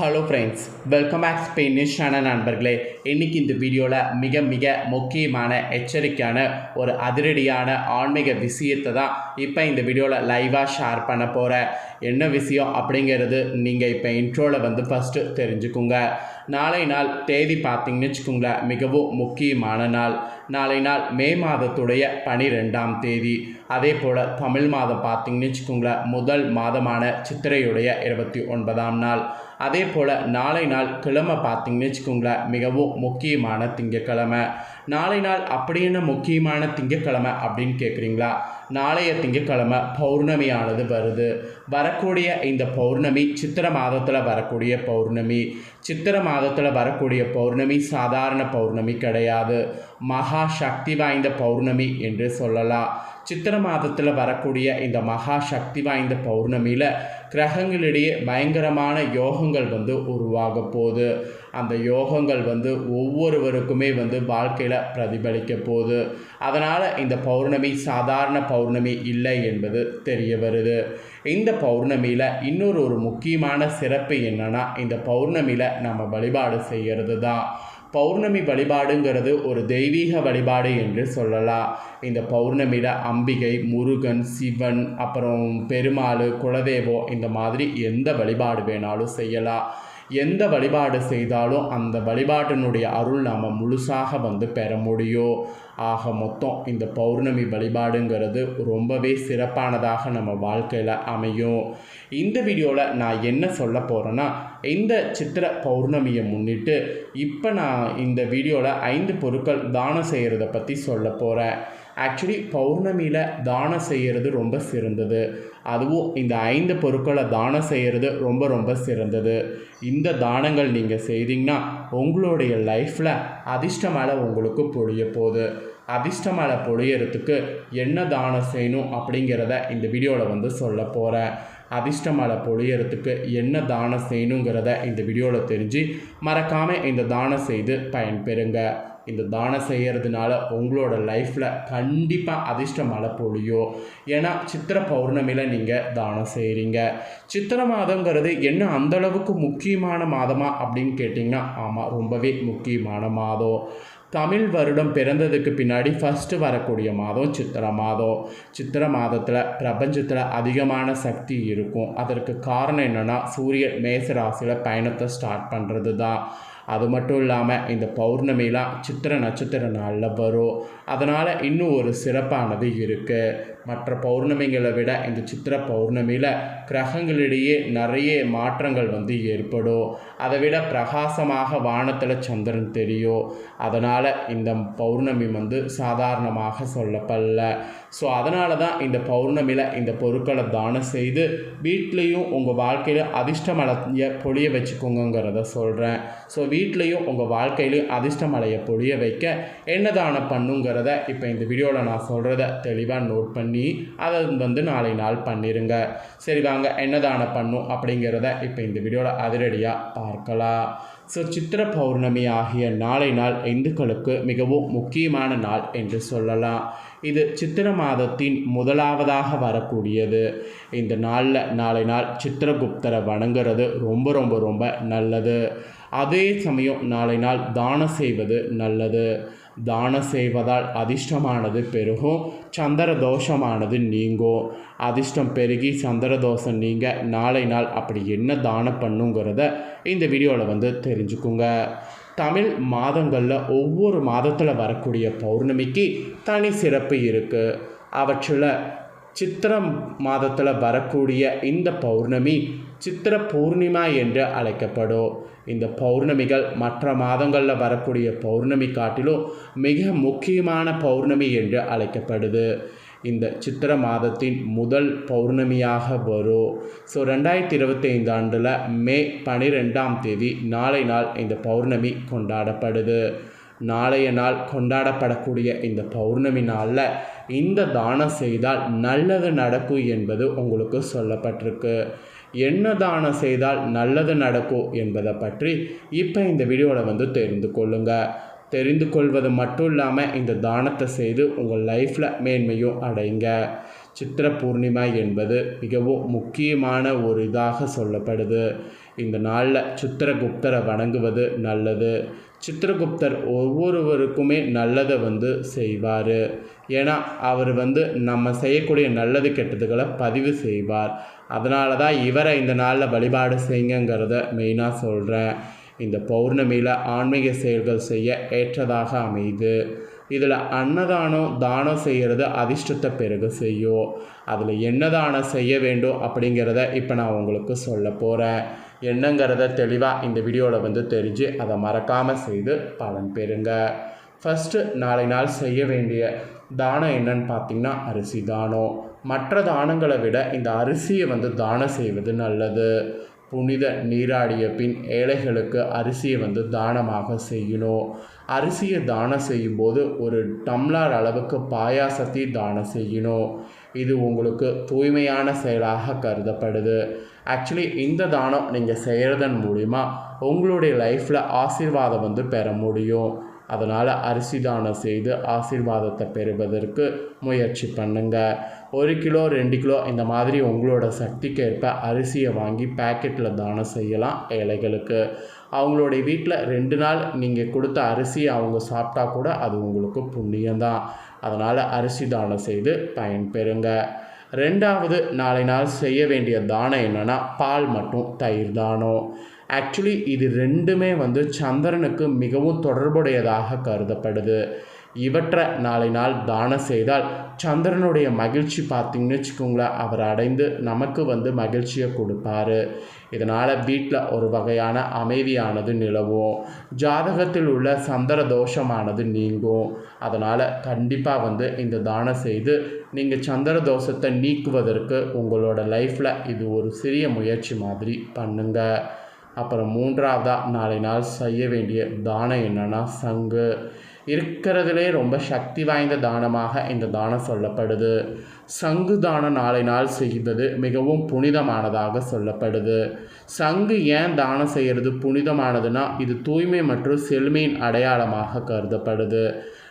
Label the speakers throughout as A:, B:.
A: Hello friends welcome back Spanish channel நண்பர்களே. இன்றைக்கி இந்த வீடியோவில் மிக மிக முக்கியமான எச்சரிக்கையான ஒரு அதிரடியான ஆன்மீக விஷயத்தை தான் இப்போ இந்த வீடியோவில் லைவாக ஷேர் பண்ண போகிறேன் என்ன விஷயம் அப்படிங்கிறது நீங்கள் இப்போ இன்ட்ரோவில் வந்து ஃபஸ்ட்டு தெரிஞ்சுக்குங்க. நாளை நாள் தேதி பார்த்தீங்கன்னு வச்சுக்கோங்களேன் மிகவும் முக்கியமான நாள். நாளை நாள் மே மாதத்துடைய பனிரெண்டாம் தேதி. அதே போல் தமிழ் மாதம் பார்த்தீங்கன்னு வச்சுக்கோங்களேன் முதல் மாதமான சித்திரையுடைய இருபத்தி ஒன்பதாம் நாள். அதே போல் நாளை நாள் கிழமை பார்த்தீங்கன்னு வச்சுக்கோங்களேன் மிகவும் முக்கியமான திங்கக்கிழமை நாளை நாள் அப்படி என்ன முக்கியமான திங்கக்கிழமை அப்படின்னு கேட்குறீங்களா நாளைய திங்கக்கிழமை பௌர்ணமியானது வருது. வரக்கூடிய இந்த பௌர்ணமி சித்திர மாதத்தில் வரக்கூடிய பௌர்ணமி. சித்திர மாதத்தில் வரக்கூடிய பௌர்ணமி சாதாரண பௌர்ணமி கிடையாது. மகா சக்தி வாய்ந்த பௌர்ணமி என்று சொல்லலாம். சித்திர மாதத்தில் வரக்கூடிய இந்த மகா சக்தி வாய்ந்த பௌர்ணமியில் கிரகங்களிடையே பயங்கரமான யோகங்கள் வந்து உருவாக போகுது அந்த யோகங்கள் வந்து ஒவ்வொருவருக்குமே வந்து வாழ்க்கையில் பிரதிபலிக்க போகுது. அதனால் இந்த பௌர்ணமி சாதாரண பௌர்ணமி இல்லை என்பது தெரிய வருது. இந்த பௌர்ணமியில் இன்னொரு ஒரு முக்கியமான சிறப்பு என்னென்னா இந்த பௌர்ணமியில் நம்ம வழிபாடு செய்கிறது தான் பௌர்ணமி வழிபாடுங்கிறது ஒரு தெய்வீக வழிபாடு என்று சொல்லலாம். இந்த பௌர்ணமியில் அம்பிகை முருகன் சிவன் அப்புறம் பெருமாள் குலதெய்வம் இந்த மாதிரி எந்த வழிபாடு வேணாலும் செய்யலாம். எந்த வழிபாடு செய்தாலும் அந்த வழிபாட்டினுடைய அருள் நாம் முழுசாக வந்து பெற முடியும். ஆக மொத்தம் இந்த பௌர்ணமி வழிபாடுங்கிறது ரொம்பவே சிறப்பானதாக நம்ம வாழ்க்கையில் அமையும். இந்த வீடியோவில் நான் என்ன சொல்ல போகிறேன்னா இந்த சித்திர பௌர்ணமியை முன்னிட்டு இப்போ நான் இந்த வீடியோவில் ஐந்து பொருட்கள் தானம் செய்கிறத பற்றி சொல்ல போகிறேன் ஆக்சுவலி பௌர்ணமியில் தானம் செய்கிறது ரொம்ப சிறந்தது. அதுவும் இந்த ஐந்து பொருட்களை தானம் செய்கிறது ரொம்ப ரொம்ப சிறந்தது. இந்த தானங்கள் நீங்கள் செய்தீங்கன்னா உங்களுடைய லைஃப்பில் அதிர்ஷ்டமால உங்களுக்கு பொழிய போகுது. அதிர்ஷ்டமலை பொழியறதுக்கு என்ன தானம் செய்யணும் அப்படிங்கிறத இந்த வீடியோவில் வந்து சொல்ல போகிறேன் அதிர்ஷ்டமலை பொழியறதுக்கு என்ன தானம் செய்யணுங்கிறத இந்த வீடியோவில் தெரிஞ்சு மறக்காமல் இந்த தானம் செய்து பயன்பெறுங்க. இந்த தானம் செய்கிறதுனால உங்களோட லைஃப்பில் கண்டிப்பாக அதிர்ஷ்டம் மழை பொழியும் ஏன்னா சித்திர பௌர்ணமியில் நீங்கள் தானம் செய்கிறீங்க சித்திர மாதங்கிறது என்ன அந்தளவுக்கு முக்கியமான மாதமா அப்படின்னு கேட்டிங்கன்னா ஆமாம் ரொம்பவே முக்கியமான மாதம். தமிழ் வருடம் பிறந்ததுக்கு பின்னாடி ஃபஸ்ட்டு வரக்கூடிய மாதம் சித்திர மாதம். சித்திர மாதத்தில் பிரபஞ்சத்தில் அதிகமான சக்தி இருக்கும். அதற்கு காரணம் என்னென்னா சூரியன் மேச ராசியில் பயணத்தை ஸ்டார்ட் பண்ணுறது தான் அது மட்டும் இல்லாமல் இந்த பௌர்ணமிலாம் சித்திர நட்சத்திர நாளில் வரும். அதனால் இன்னும் ஒரு சிறப்பானது இருக்குது மற்ற பௌர்ணமிகளை விட இந்த சித்திர பௌர்ணமியில் கிரகங்களிடையே நிறைய மாற்றங்கள் வந்து ஏற்படும். அதை விட பிரகாசமாக வானத்தில் சந்திரன் தெரியும். அதனால் இந்த பௌர்ணமி வந்து சாதாரணமாக சொல்லப்படல ஸோ அதனால தான் இந்த பௌர்ணமியில் இந்த பொருட்களை தானம் செய்து வீட்லேயும் உங்கள் வாழ்க்கையில் அதிர்ஷ்டமலைய பொழிய வச்சுக்கோங்கிறத சொல்கிறேன் ஸோ வீட்லேயும் உங்கள் வாழ்க்கையிலையும் அதிர்ஷ்டமலையை பொழிய வைக்க என்ன தானம் பண்ணுங்கிறத இப்போ இந்த வீடியோவில் நான் சொல்கிறத தெளிவாக நோட் பண்ணி அதை வந்து நாளை நாள் பண்ணிடுங்க சரி வாங்க என்ன தானம் பண்ணும் அப்படிங்கிறத இப்போ இந்த வீடியோவில் அதிரடியாக பார்க்கலாம். ஸோ சித்திர பௌர்ணமி ஆகிய நாளை நாள் இந்துக்களுக்கு மிகவும் முக்கியமான நாள் என்று சொல்லலாம். இது சித்திர மாதத்தின் முதலாவதாக வரக்கூடியது. இந்த நாளில் நாளை நாள் சித்திரகுப்தரை வணங்குறது ரொம்ப ரொம்ப ரொம்ப நல்லது. அதே சமயம் நாளை நாள் தானம் செய்வது நல்லது. தானம் செய்வதால் அதிர்ஷ்டமானது பெருகும் சந்திர தோஷமானது நீங்கும் அதிர்ஷ்டம் பெருகி சந்திர தோஷம் நீங்கள் நாளை நாள் அப்படி என்ன தானம் பண்ணுங்கிறத இந்த வீடியோவில் வந்து தெரிஞ்சுக்குங்க. தமிழ் மாதங்களில் ஒவ்வொரு மாதத்தில் வரக்கூடிய பௌர்ணமிக்கு தனி சிறப்பு இருக்குது அவற்றில் சித்திரம் மாதத்தில் வரக்கூடிய இந்த பௌர்ணமி சித்திர பூர்ணிமா என்று அழைக்கப்படும். இந்த பௌர்ணமிகள் மற்ற மாதங்களில் வரக்கூடிய பௌர்ணமி காட்டிலும் மிக முக்கியமான பௌர்ணமி என்று அழைக்கப்படுது. இந்த சித்திர மாதத்தின் முதல் பௌர்ணமியாக வரும். ஸோ ரெண்டாயிரத்தி இருபத்தைந்து ஆண்டில் மே பனிரெண்டாம் தேதி நாளை நாள் இந்த பௌர்ணமி கொண்டாடப்படுது. நாளைய நாள் கொண்டாடப்படக்கூடிய இந்த பௌர்ணமி நாளில் இந்த தானம் செய்தால் நல்லது நடக்கும் என்பது உங்களுக்கு சொல்லப்பட்டிருக்கு. என்ன தானம் செய்தால் நல்லது நடக்கும் என்பதை பற்றி இப்போ இந்த வீடியோவில் வந்து தெரிந்து கொள்ளுங்கள் தெரிந்து கொள்வது மட்டும் இல்லாமல் இந்த தானத்தை செய்து உங்கள் லைஃப்பில் மேன்மையும் அடைங்க. சித்திர பூர்ணிமா என்பது மிகவும் முக்கியமான ஒரு இதாக சொல்லப்படுது. இந்த நாளில் சித்திரகுப்தரை வணங்குவது நல்லது. சித்திரகுப்தர் ஒவ்வொருவருக்குமே நல்லதை வந்து செய்வார். ஏன்னா அவர் வந்து நம்ம செய்யக்கூடிய நல்லது கெட்டதுகளை பதிவு செய்வார். அதனால தான் இவரை இந்த நாளில் வழிபாடு செய்யுங்கிறத மெயினாக சொல்கிறேன் இந்த பௌர்ணமியில் ஆன்மீக செயல்கள் செய்ய ஏற்றதாக அமையுது. இதில் அன்னதானம் தானம் செய்கிறது அதிர்ஷ்டத்தை பெருக செய்யும் அதில் என்ன தானம் செய்ய வேண்டும் அப்படிங்கிறத இப்போ நான் உங்களுக்கு சொல்ல போகிறேன். என்னங்கிறத தெளிவாக இந்த வீடியோவில் வந்து தெரிஞ்சு அதை மறக்காமல் செய்து பலன் பெறுங்க. ஃபஸ்ட்டு நாளை நாள் செய்ய வேண்டிய தானம் என்னன்னு பார்த்தீங்கன்னா அரிசி தானம். மற்ற தானங்களை விட இந்த அரிசியை வந்து தானம் செய்வது நல்லது. புனித நீராடிய பின் ஏழைகளுக்கு அரிசியை வந்து தானமாக செய்யணும் அரிசியை தானம் செய்யும்போது ஒரு டம்ளார் அளவுக்கு பாயாசத்தை தானம் செய்யணும் இது உங்களுக்கு தூய்மையான செயலாக கருதப்படுது. ஆக்சுவலி இந்த தானம் நீங்கள் செய்கிறதன் மூலிமா உங்களுடைய லைஃப்பில் ஆசீர்வாதம் வந்து பெற முடியும். அதனால் அரிசி தானம் செய்து ஆசீர்வாதத்தை பெறுவதற்கு முயற்சி பண்ணுங்க. ஒரு கிலோ ரெண்டு கிலோ இந்த மாதிரி உங்களோட சக்திக்கேற்ப அரிசியை வாங்கி பேக்கெட்டில் தானம் செய்யலாம் ஏழைகளுக்கு. அவங்களுடைய வீட்டில் ரெண்டு நாள் நீங்கள் கொடுத்த அரிசியை அவங்க சாப்பிட்டா கூட அது உங்களுக்கு புண்ணியம்தான். அதனால் அரிசி தானம் செய்து பயன்பெறுங்க. ரெண்டாவது நாளை நாள் செய்ய வேண்டிய தானம் என்னென்னா பால் மற்றும் தயிர் தானம். ஆக்சுவலி இது ரெண்டுமே வந்து சந்திரனுக்கு மிகவும் தொடர்புடையதாக கருதப்படுது. இவற்றை நாளை நாள் தானம் செய்தால் சந்திரனுடைய மகிழ்ச்சி பார்த்திங்கன்னு வச்சுக்கோங்களேன் அவர் அடைந்து நமக்கு வந்து மகிழ்ச்சியை கொடுப்பாரு. இதனால் வீட்டில் ஒரு வகையான அமைதியானது நிலவும். ஜாதகத்தில் உள்ள சந்திர தோஷமானது நீங்கும். அதனால் கண்டிப்பாக வந்து இந்த தானம் செய்து நீங்கள் சந்திர தோஷத்தை நீக்குவதற்கு உங்களோட லைஃப்பில் இது ஒரு சிறிய முயற்சி மாதிரி பண்ணுங்கள் அப்புறம் மூன்றாவதாக நாளை நாள் செய்ய வேண்டிய தானம் என்னென்னா சங்கு. இருக்கிறதுலே ரொம்ப சக்தி வாய்ந்த தானமாக இந்த தானம் சொல்லப்படுது. சங்கு தானம் நாளை நாள் செய்வது மிகவும் புனிதமானதாக சொல்லப்படுது. சங்கு ஏன் தானம் செய்கிறது புனிதமானதுன்னா இது தூய்மை மற்றும் செழுமையின் அடையாளமாக கருதப்படுது.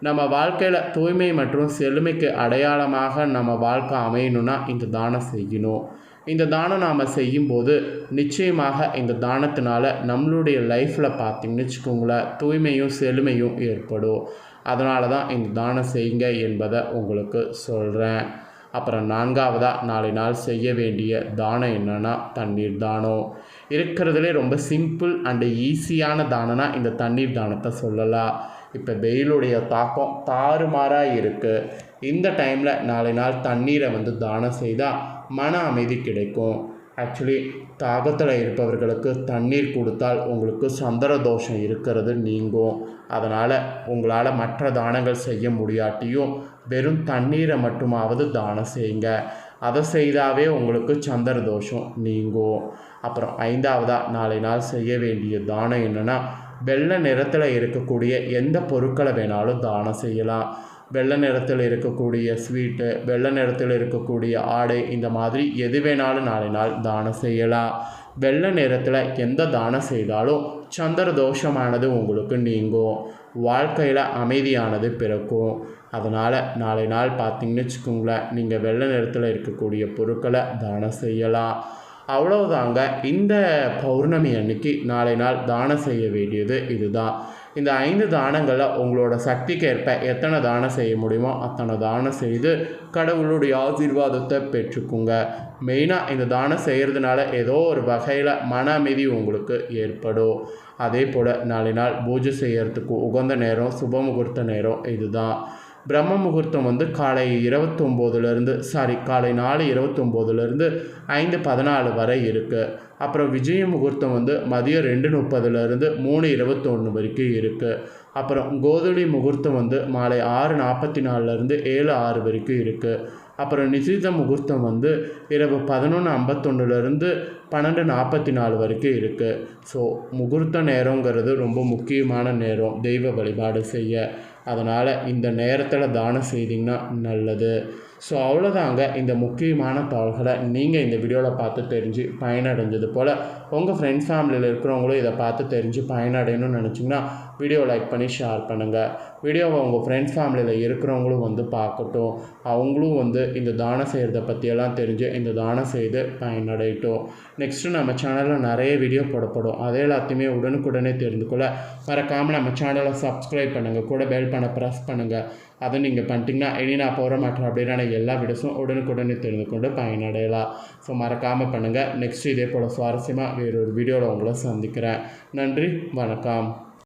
A: நம்ம வாழ்க்கையில் தூய்மை மற்றும் செழுமைக்கு அடையாளமாக நம்ம வாழ்க்கை அமையணும்னா இந்த தானம் செய்யணும். இந்த தானம் நாம் செய்யும்போது நிச்சயமாக இந்த தானத்தினால நம்மளுடைய லைஃப்பில் பார்த்திங்கன்னு வச்சுக்கோங்களேன் தூய்மையும் செழுமையும் ஏற்படும். அதனால தான் இந்த தானம் செய்யுங்க என்பதை உங்களுக்கு சொல்கிறேன் அப்புறம் நான்காவதாக நாளை நாள் செய்ய வேண்டிய தானம் என்னென்னா தண்ணீர் தானம். இருக்கிறதுலே ரொம்ப சிம்பிள் அண்டு ஈஸியான தானம்னா இந்த தண்ணீர் தானத்தை சொல்லலாம் இப்போ வெயிலுடைய தாக்கம் தாறுமாறாக இருக்குது இந்த டைமில் நாளை நாள் தண்ணீரை வந்து தானம் செய்தால் மன அமைதி கிடைக்கும். ஆக்சுவலி தாகத்தில் இருப்பவர்களுக்கு தண்ணீர் கொடுத்தால் உங்களுக்கு சந்திர தோஷம் இருக்கிறது நீங்கும். அதனால் உங்களால் மற்ற தானங்கள் செய்ய முடியாட்டியும் வெறும் தண்ணீரை மட்டுமாவது தானம் செய்யுங்க. அதை செய்தாவே உங்களுக்கு சந்திர தோஷம் நீங்கும். அப்புறம் ஐந்தாவதாக நாளை நாள் செய்ய வேண்டிய தானம் என்னென்னா வெள்ளை நிறத்தில் இருக்கக்கூடிய எந்த பொருட்களை வேணாலும் தானம் செய்யலாம். வெள்ளை நிறத்தில் இருக்கக்கூடிய ஸ்வீட்டு வெள்ளை நிறத்தில் இருக்கக்கூடிய ஆடை இந்த மாதிரி எது வேணாலும் நாளை நாள் தானம் செய்யலாம். வெள்ளை நிறத்தில் எந்த தானம் செய்தாலும் சந்திர தோஷமானது உங்களுக்கு நீங்கும். வாழ்க்கையில் அமைதியானது பிறக்கும். அதனால் நாளை நாள் பார்த்தீங்கன்னு வச்சுக்கோங்களேன் நீங்கள் வெள்ளை நிறத்தில் இருக்கக்கூடிய பொருட்களை தானம் செய்யலாம். அவ்வளவுதாங்க. இந்த பௌர்ணமி அன்னைக்கு நாளை நாள் தானம் செய்ய வேண்டியது இதுதான். இந்த ஐந்து தானங்களில் உங்களோட சக்திக்கு ஏற்ப எத்தனை தானம் செய்ய முடியுமோ அத்தனை தானம் செய்து கடவுளுடைய ஆசீர்வாதத்தை பெற்றுக்குங்க. மெயினாக இந்த தானம் செய்கிறதுனால ஏதோ ஒரு வகையில் மன அமைதி உங்களுக்கு ஏற்படும். அதே போல் நாளை நாள் பூஜை செய்கிறதுக்கு உகந்த நேரம் சுப முகூர்த்த நேரம் இதுதான். பிரம்ம முகூர்த்தம் வந்து காலை இருபத்தொம்போதுலேருந்து சாரி காலை நாலு இருபத்தொம்போதுலேருந்து ஐந்து பதினாலு வரை இருக்குது அப்புறம் விஜய முகூர்த்தம் வந்து மதியம் ரெண்டு முப்பதுலேருந்து மூணு இருபத்தொன்று வரைக்கும் இருக்குது அப்புறம் கோதுளி முகூர்த்தம் வந்து மாலை ஆறு நாற்பத்தி நாலுலேருந்து ஏழு ஆறு வரைக்கும் இருக்குது அப்புறம் நிசித முகூர்த்தம் வந்து இரவு பதினொன்று ஐம்பத்தொன்னுலேருந்து பன்னெண்டு நாற்பத்தி நாலு வரைக்கும் இருக்குது ஸோ முகூர்த்த நேரங்கிறது ரொம்ப முக்கியமான நேரம். தெய்வ வழிபாடு செய்ய. அதனால் இந்த நேரத்தில் தானம் செய்திங்கன்னா நல்லது. ஸோ அவ்வளோதாங்க இந்த முக்கியமான தகவல்களை நீங்கள் இந்த வீடியோவில் பார்த்து தெரிஞ்சு பயனடைஞ்சது போல் உங்கள் ஃப்ரெண்ட்ஸ் ஃபேமிலியில் இருக்கிறவங்களும் இதை பார்த்து தெரிஞ்சு பயனடையணும்னு நினச்சிங்கன்னா வீடியோ லைக் பண்ணி ஷேர் பண்ணுங்கள் வீடியோவை உங்கள் ஃப்ரெண்ட்ஸ் ஃபேமிலியில் இருக்கிறவங்களும் வந்து பார்க்கட்டும். அவங்களும் வந்து இந்த தானம் செய்கிறத பற்றியெல்லாம் தெரிஞ்சு இந்த தானம் செய்து பயனடையட்டும். நெக்ஸ்ட்டு நம்ம சேனலில் நிறைய வீடியோ போடப்படும். அதே எல்லாத்தையுமே உடனுக்குடனே தெரிந்து கொள்ள மறக்காமல் நம்ம சேனலை சப்ஸ்கிரைப் பண்ணுங்கள் கூட பெல் பண்ண ப்ரெஸ் பண்ணுங்கள் அதை நீங்கள் பண்ணிட்டீங்கன்னா இனி நான் போகிற மாட்டேன் அப்படின்னா எல்லா வீடியோஸும் உடனுக்குடனே தெரிந்து கொண்டு பயனடையலாம். ஸோ மறக்காமல் பண்ணுங்கள் நெக்ஸ்ட் இதே போல் சுவாரஸ்யமாக வேறொரு வீடியோவில் உங்களை சந்திக்கிறேன். நன்றி வணக்கம்.